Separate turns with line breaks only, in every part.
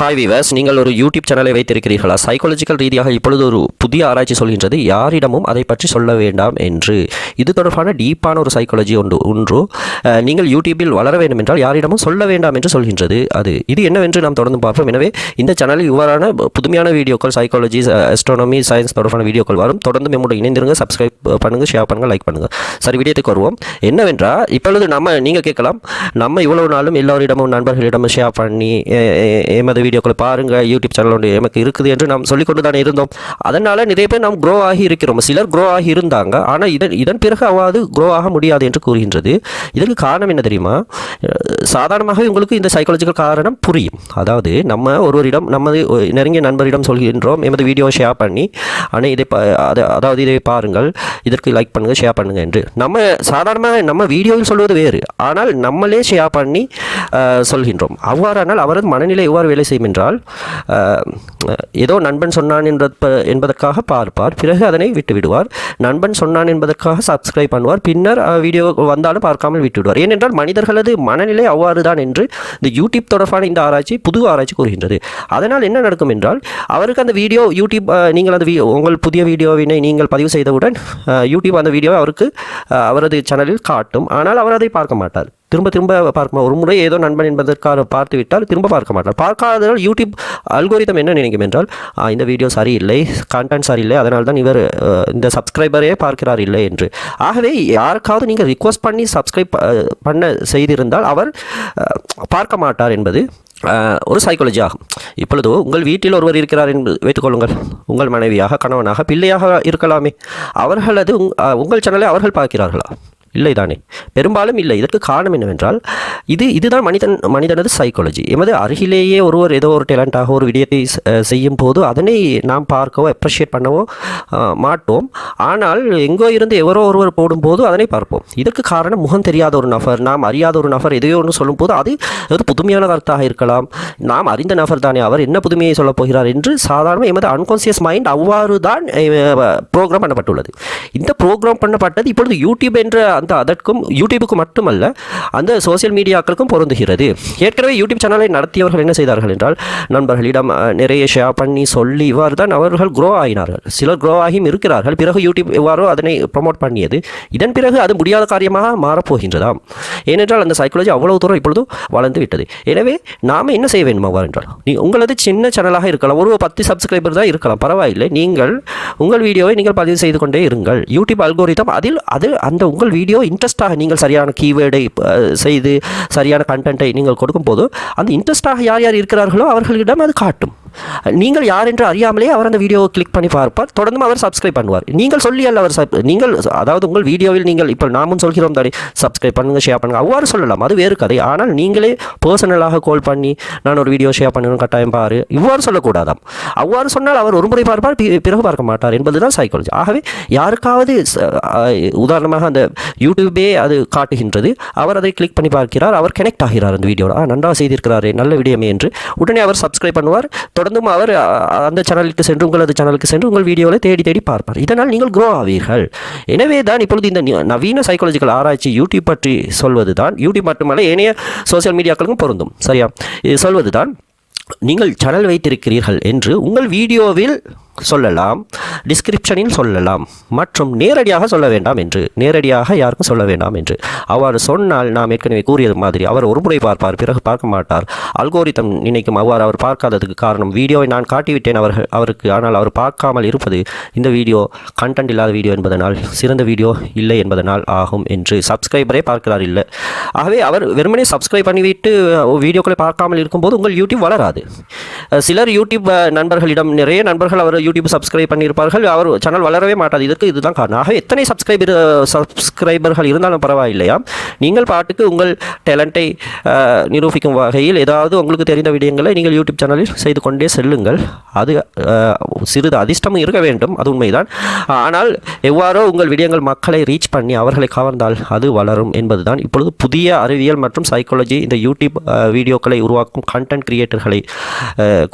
Hi viewers நீங்கள் ஒரு YouTube சேனலை வைத்திருக்கிறீர்களா? சைக்காலஜிக்கல் ரீதியாக இப்பொழுது ஒரு புதிய ஆராய்ச்சி சொல்கின்றது. யாரிடமும் அதை பற்றி சொல்ல வேண்டாம் என்று. இது தொடர்பான டீப்பான ஒரு சைக்காலஜி ஒன்று ஒன்று. நீங்கள் யூடியூப்பில் வளர வேண்டும் என்றால் யாரிடமும் சொல்ல வேண்டாம் என்று சொல்கின்றது. அது இது என்னவென்று நாம் தொடர்ந்து பார்ப்போம். எனவே இந்த சேனலில் இவ்வாறான புதுமையான வீடியோக்கள் சைக்காலஜி அஸ்ட்ரானமி சயின்ஸ் தொடர்பான வீடியோக்கள் வரும். தொடர்ந்து நம்முடைய இணைந்திருங்க சப்ஸ்கிரைப் பண்ணுங்கள் ஷேர் பண்ணுங்கள் லைக் பண்ணுங்கள் சரி வீடியோத்துக்கு வருவோம். என்னவென்றால் இப்பொழுது நம்ம நீங்கள் கேட்கலாம். நம்ம இவ்வளவு நாளும் எல்லோரிடமும் நண்பர்களிடமும் ஷேர் பண்ணி எமது வீடியோக்களை பாருங்கள் யூடியூப் சேனல் ஒன்று எமக்கு இருக்குது என்று நாம் சொல்லிக்கொண்டு தான் இருந்தோம். அதனால் நிறைய பேர் நாம் க்ரோ ஆகி இருக்கிறோம். சிலர் க்ரோ ஆகி இருந்தாங்க. ஆனால் இதன் இதன் பிறகு அவ்வாறு க்ரோ ஆக முடியாது என்று கூறுகின்றது. இதற்கு காரணம் என்ன தெரியுமா? சாதாரணமாகவே உங்களுக்கு இந்த சைக்காலஜிக்கல் காரணம் புரியும். அதாவது நம்ம ஒருவரிடம் நமது நெருங்கிய நண்பரிடம் சொல்கின்றோம். எமது வீடியோவை ஷேர் பண்ணி ஆனால் இதை அதாவது இதை பாருங்கள். இதற்கு லைக் பண்ணுங்கள் ஷேர் பண்ணுங்கள் என்று. நம்ம சாதாரணமாக நம்ம வீடியோவில் சொல்வது வேறு. ஆனால் நம்மளே ஷேர் பண்ணி சொல்கின்றோம். அவ்வாறானால் அவரது மனநிலை எவ்வாறு வேலை செய்யும்? என்றால் ஏதோ நண்பன் சொன்னான் என்ற என்பதற்காக பார்ப்பார். பிறகு அதனை விட்டுவிடுவார். நண்பன் சொன்னான் என்பதற்காக சப்ஸ்கிரைப் பண்ணுவார். பின்னர் வீடியோ வந்தாலும் பார்க்காமல் விட்டுவிடுவார். ஏனென்றால் மனிதர்களது மனநிலை அவ்வாறு தான் என்று இந்த யூடியூப் தொடர்பான இந்த ஆராய்ச்சி புது ஆராய்ச்சி கூறுகின்றது. அதனால் என்ன நடக்கும் என்றால் அவருக்கு அந்த வீடியோ யூடியூப் நீங்கள் அந்த உங்கள் புதிய வீடியோவினை நீங்கள் பதிவு செய்தவுடன் யூடியூப் அந்த வீடியோவை அவருக்கு அவரது சேனலில் காட்டும். ஆனால் அவர் அதை பார்க்க மாட்டார். திரும்ப திரும்ப பார்க்க ஒரு முறை ஏதோ நண்பன் என்பதற்காக பார்த்து விட்டால் திரும்ப பார்க்க மாட்டார். பார்க்காததால் யூடியூப் அல்கோரிதம் என்ன நினைக்கும் என்றால் இந்த வீடியோ சரியில்லை கண்டென்ட் சரியில்லை அதனால் தான் இவர் இந்த சப்ஸ்கிரைபரே பார்க்கிறார் இல்லை என்று. ஆகவே யாருக்காவது நீங்கள் ரிக்வஸ்ட் பண்ணி சப்ஸ்கிரைப் பண்ண செய்திருந்தால் அவர் பார்க்க மாட்டார் என்பது ஒரு சைக்காலஜி ஆகும். இப்பொழுதோ உங்கள் வீட்டில் ஒருவர் இருக்கிறார் என்று வைத்துக்கொள்ளுங்கள் உங்கள் மனைவியாக கணவனாக பிள்ளையாக இருக்கலாமே. அவர்களது உங்- உங்கள் சேனலை அவர்கள் பார்க்கிறார்களா? இல்லை தானே பெரும்பாலும் இல்லை. இதற்கு காரணம் என்னவென்றால் இது இதுதான் மனிதன் மனிதனது சைக்காலஜி எமது அருகிலேயே ஒருவர் ஏதோ ஒரு டேலண்டாக ஒரு விடயத்தை செய்யும் போது அதனை நாம் பார்க்கவோ அப்ரிஷியேட் பண்ணவோ மாட்டோம். ஆனால் எங்கோ இருந்து எவரோ ஒருவர் போடும்போது அதனை பார்ப்போம். இதற்கு காரணம் முகம் தெரியாத ஒரு நபர் நாம் அறியாத ஒரு நபர் எதையோ ஒன்று சொல்லும்போது அது ஒரு புதுமையான கருத்தாக இருக்கலாம். நாம் அறிந்த நபர் தானே அவர் என்ன புதுமையை சொல்லப் போகிறார் என்று சாதாரண எமது அன்கான்சியஸ் மைண்ட் அவ்வாறு தான் ப்ரோக்ராம் பண்ணப்பட்டுள்ளது. இந்த ப்ரோக்ராம் பண்ணப்பட்டது இப்பொழுது யூடியூப் என்ற அந்த அதற்கும் யூடியூபுக்கு மட்டுமல்ல அந்த சோஷியல் மீடியாக்களுக்கும் பொருந்துகிறது. ஏற்கனவே யூடியூப் சேனலை நடத்தியவர்கள் என்ன செய்தார்கள் என்றால் நண்பர்களிடம் நிறைய ஷேர் பண்ணி சொல்லி இவ்வாறு தான் அவர்கள் க்ரோ ஆகினார்கள் சிலர் க்ரோ ஆகியும் இருக்கிறார்கள். பிறகு யூடியூப் எவ்வாறோ அதனை ப்ரமோட் பண்ணியது. இதன் பிறகு அது முடியாத காரியமாக மாறப்போகின்றதாம். ஏனென்றால் அந்த சைக்காலஜி அவ்வளவு தூரம் இப்பொழுது வளர்ந்து விட்டது. எனவே நாம் என்ன செய்ய வேண்டும் அவ்வாறு என்றால் நீ உங்களது சின்ன சேனலாக இருக்கலாம். ஒரு பத்து சப்ஸ்கிரைபர் தான் இருக்கலாம். பரவாயில்லை. நீங்கள் உங்கள் வீடியோவை நீங்கள் பதிவு செய்து கொண்டே இருங்கள். யூடியூப் அல்கோரிதம் அதில் அது அந்த உங்கள் வீடியோ இன்ட்ரெஸ்டாக நீங்கள் சரியான கீவேர்டை செய்து சரியான கண்டென்ட்டை நீங்கள் கொடுக்கும்போது அந்த இன்ட்ரெஸ்ட்டாக யார் யார் இருக்கிறார்களோ அவர்களிடம் அது காட்டும். நீங்கள் யார் என்று அறியாமலே அவர் அந்த வீடியோவை கிளிக் பண்ணி பார்ப்பார். தொடர்ந்து அவர் சப்ஸ்கிரைப் பண்ணுவார். நீங்கள் சொல்லி அல்ல அவர் நீங்கள் அதாவது உங்கள் வீடியோவில் நீங்கள் இப்போ நாமும் சொல்கிறோம் தானே சப்ஸ்கிரைப் பண்ணுங்கள் ஷேர் பண்ணுங்கள் அவ்வாறு சொல்லலாம். அது வேறு கதை. ஆனால் நீங்களே பர்சனலாக கால் பண்ணி நான் ஒரு வீடியோ ஷேர் பண்ணணும் கட்டாயம் பாரு இவ்வாறு சொல்லக்கூடாதாம். அவ்வாறு சொன்னால் அவர் ஒரு முறை பார்ப்பார் பிறகு பார்க்க மாட்டார் என்பதுதான் சைக்காலஜி ஆகவே யாருக்காவது உதாரணமாக அந்த யூடியூபே அது காட்டுகின்றது அவர் அதை கிளிக் பண்ணி பார்க்கிறார் அவர் கனெக்ட் ஆகிறார் அந்த வீடியோவில் ஆ நன்றாக செய்திருக்கிறாரே நல்ல விடயமே என்று. உடனே அவர் சப்ஸ்கிரைப் பண்ணுவார் தொடர்ந்தும் அவர் அந்த சேனலுக்கு சென்று உங்களது சேனலுக்கு சென்று உங்கள் வீடியோவை தேடி தேடி பார்ப்பார். இதனால் நீங்கள் க்ரோ ஆவீர்கள். எனவே தான் இப்பொழுது இந்த நவீன சைக்காலஜிக்கல் ஆராய்ச்சி யூடியூப் பற்றி சொல்வது தான் யூடியூப் மட்டுமல்ல ஏனைய சோஷியல் மீடியாக்களுக்கும் பொருந்தும். சரியா? இது சொல்வது தான் நீங்கள் சேனல் வைத்திருக்கிறீர்கள் என்று உங்கள் வீடியோவில் சொல்லலாம் டிஸ்கிரிப்ஷனில் சொல்லலாம் மற்றும் நேரடியாக சொல்ல வேண்டாம் என்று நேரடியாக யாருக்கும் சொல்ல வேண்டாம் என்று. அவ்வாறு சொன்னால் நாம் ஏற்கனவே கூறியது மாதிரி அவர் ஒரு முறை பார்ப்பார் பிறகு பார்க்க மாட்டார். அல்கோரிதம் நினைக்கும் அவ்வாறு அவர் பார்க்காததுக்கு காரணம் வீடியோவை நான் காட்டிவிட்டேன் அவர்கள் அவருக்கு ஆனால் அவர் பார்க்காமல் இருப்பது இந்த வீடியோ கண்டென்ட் இல்லாத வீடியோ என்பதனால் சிறந்த வீடியோ இல்லை என்பதனால் ஆகும் என்று சப்ஸ்கிரைபரே பார்க்கிறார் இல்லை. ஆகவே அவர் வெறுமனே சப்ஸ்கிரைப் பண்ணிவிட்டு வீடியோக்களை பார்க்காமல் இருக்கும்போது உங்கள் யூடியூப் வளராது. சிலர் யூடியூப் நண்பர்களிடம் நிறைய நண்பர்கள் அவர் யூடியூப் சப்ஸ்கிரைப் பண்ணியிருப்பார்கள். அவர் சேனல் வளரவே மாட்டாது. இதற்கு இதுதான் காரணம். ஆக எத்தனை சப்ஸ்கிரைபர் சப்ஸ்கிரைபர்கள் இருந்தாலும் பரவாயில்லையா? நீங்கள் பாட்டுக்கு உங்கள் டேலண்ட்டை நிரூபிக்கும் வகையில் ஏதாவது உங்களுக்கு தெரிந்த விடயங்களை நீங்கள் யூடியூப் சேனலில் செய்து கொண்டே செல்லுங்கள். அது சிறிது அதிர்ஷ்டமும் இருக்க வேண்டும். அது உண்மைதான். ஆனால் எவ்வாறோ உங்கள் விடயங்கள் மக்களை ரீச் பண்ணி அவர்களை கவர்ந்தால் அது வளரும் என்பதுதான் இப்பொழுது புதிய அறிவியல் மற்றும் சைக்காலஜி இந்த யூடியூப் வீடியோக்களை உருவாக்கும் கண்டென்ட் கிரியேட்டர்களை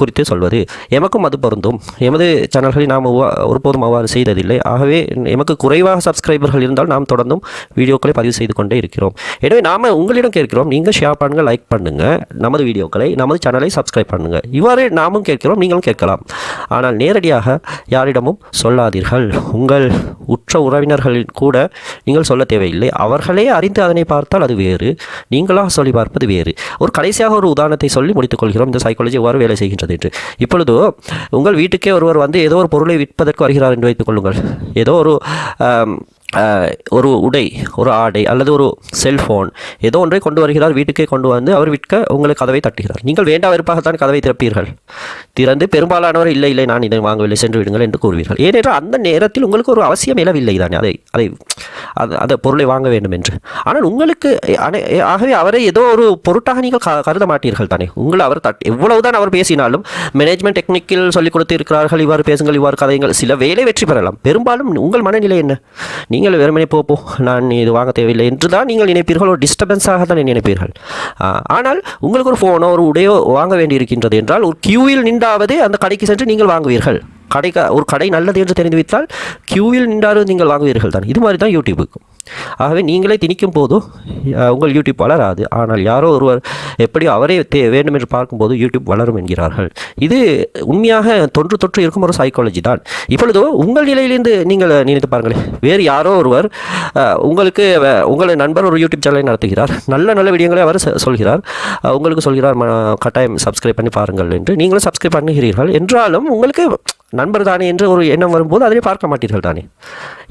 குறித்து சொல்வது. எமக்கும் அது பொருந்தும். எமது சேனல்களில் நாம் ஒருபோதும் அவ்வாறு செய்ததில்லை. ஆகவே எமக்கு குறைவாக சப்ஸ்கிரைபர்கள் இருந்தால் நாம் தொடர்ந்தும் வீடியோக்களை பதிவு செய்து கொண்டே இருக்கிறோம். எனவே நாம் உங்களிடம் கேட்கிறோம் நீங்கள் ஷேர் பண்ணுங்கள் லைக் பண்ணுங்கள் நமது வீடியோக்களை நமது சேனலை சப்ஸ்கிரைப் பண்ணுங்கள் இவ்வாறு நாமும் கேட்கிறோம் நீங்களும் கேட்கலாம். ஆனால் நேரடியாக யாரிடமும் சொல்லாதீர்கள். உங்கள் உற்ற உறவினர்களின் கூட நீங்கள் சொல்ல தேவையில்லை. அவர்களே அறிந்து அதனை பார்த்தால் அது வேறு. நீங்களாக சொல்லி பார்ப்பது வேறு. ஒரு கடைசியாக ஒரு உதாரணத்தை சொல்லி முடித்துக் கொள்கிறோம். இந்த சைக்காலஜி எவ்வாறு வேலை செய்கின்றது என்று. இப்பொழுது உங்கள் வீட்டுக்கே ஒருவர் வந்து ஏதோ ஒரு பொருளை விற்பதற்கு வருகிறார் என்று வைத்துக் கொள்ளுங்கள். ஏதோ ஒரு ஒரு உடை ஒரு ஆடை அல்லது ஒரு செல்ஃபோன் ஏதோ ஒன்றை கொண்டு வருகிறார் வீட்டுக்கே கொண்டு வந்து அவர் விற்க உங்களுக்கு கதவை தட்டுகிறார். நீங்கள் வேண்டா வெறுப்பாகத்தான் கதவை திறப்பீர்கள். திறந்து பெரும்பாலானவர் இல்லை இல்லை நான் இதை வாங்கவில்லை சென்று விடுங்கள் என்று கூறுவீர்கள். ஏனென்றால் அந்த நேரத்தில் உங்களுக்கு ஒரு அவசியம் இழவில்லை தானே அதை அதை அது அந்த பொருளை வாங்க வேண்டும் என்று. ஆனால் உங்களுக்கு அனை- ஆகவே அவரை ஏதோ ஒரு பொருட்டாக நீங்கள் க- கருத மாட்டீர்கள் தானே. உங்களை அவர் தட் எவ்வளவுதான் அவர் பேசினாலும் மேனேஜ்மெண்ட் டெக்னிக்கில் சொல்லிக் கொடுத்து இருக்கிறார்கள் இவ்வாறு பேசுங்கள் இவ்வாறு கதைங்கள் சில வேலை வெற்றி பெறலாம். பெரும்பாலும் உங்கள் மனநிலை என்ன? நீங்கள் வெறுமனே போப்போ நான் இது வாங்க தேவையில்லை என்று தான் நீங்கள் நினைப்பீர்கள் ஒரு டிஸ்டர்பன்ஸாக தான் நினைப்பீர்கள். ஆனால் உங்களுக்கு ஒரு ஃபோனோ ஒரு உடையோ வாங்க வேண்டி இருக்கின்றது என்றால் ஒரு கியூவில் நின்றாவது அந்த கடைக்கு சென்று நீங்கள் வாங்குவீர்கள். கடைக்கு ஒரு கடை நல்லது என்று தெரிந்துவிட்டால் கியூவில் நின்றாலும் நீங்கள் வாங்குவீர்கள் தான். இது மாதிரி தான் யூடியூபுக்கும் ஆகவே நீங்களே திணிக்கும் போதோ உங்கள் யூடியூப் வளராது. ஆனால் யாரோ ஒருவர் எப்படி அவரே தே வேண்டும் என்று பார்க்கும்போது யூடியூப் வளரும் என்கிறார்கள். இது உண்மையாக தொன்று தொற்று இருக்கும் ஒரு சைக்காலஜி தான். இப்பொழுதோ உங்கள் நிலையிலிருந்து நீங்கள் நினைத்து பாருங்களேன். வேறு யாரோ ஒருவர் உங்களுக்கு உங்கள் நண்பர் ஒரு யூடியூப் சேனலை நடத்துகிறார். நல்ல நல்ல விடயங்களை அவர் சொல்கிறார். உங்களுக்கு சொல்கிறார் "ம- கட்டாயம் சப்ஸ்கிரைப் பண்ணி பாருங்கள் என்று. நீங்களும் சப்ஸ்கிரைப் பண்ணுகிறீர்கள். என்றாலும் உங்களுக்கு நண்பர் தானே என்று ஒரு எண்ணம் வரும்போது அதனை பார்க்க மாட்டீர்கள் தானே?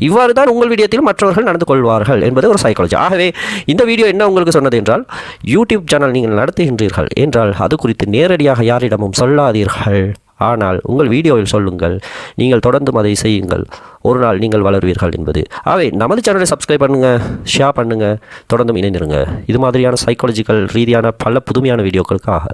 இவ்வாறு தான் உங்கள் வீடியோத்தில் மற்றவர்கள் நடந்து கொள்வார்கள் என்பது ஒரு சைக்காலஜி ஆகவே இந்த வீடியோ என்ன உங்களுக்கு சொன்னது என்றால் யூடியூப் சேனல் நீங்கள் நடத்துகின்றீர்கள் என்றால் அது குறித்து நேரடியாக யாரிடமும் சொல்லாதீர்கள். ஆனால் உங்கள் வீடியோவில் சொல்லுங்கள் நீங்கள் தொடர்ந்தும் அதை செய்யுங்கள். ஒரு நாள் நீங்கள் வளருவீர்கள் என்பது. ஆகவே நமது சேனலை சப்ஸ்கிரைப் பண்ணுங்கள் ஷேர் பண்ணுங்கள் தொடர்ந்தும் இணைந்திருங்க. இது மாதிரியான சைக்காலஜிக்கல் ரீதியான பல புதுமையான வீடியோக்களுக்காக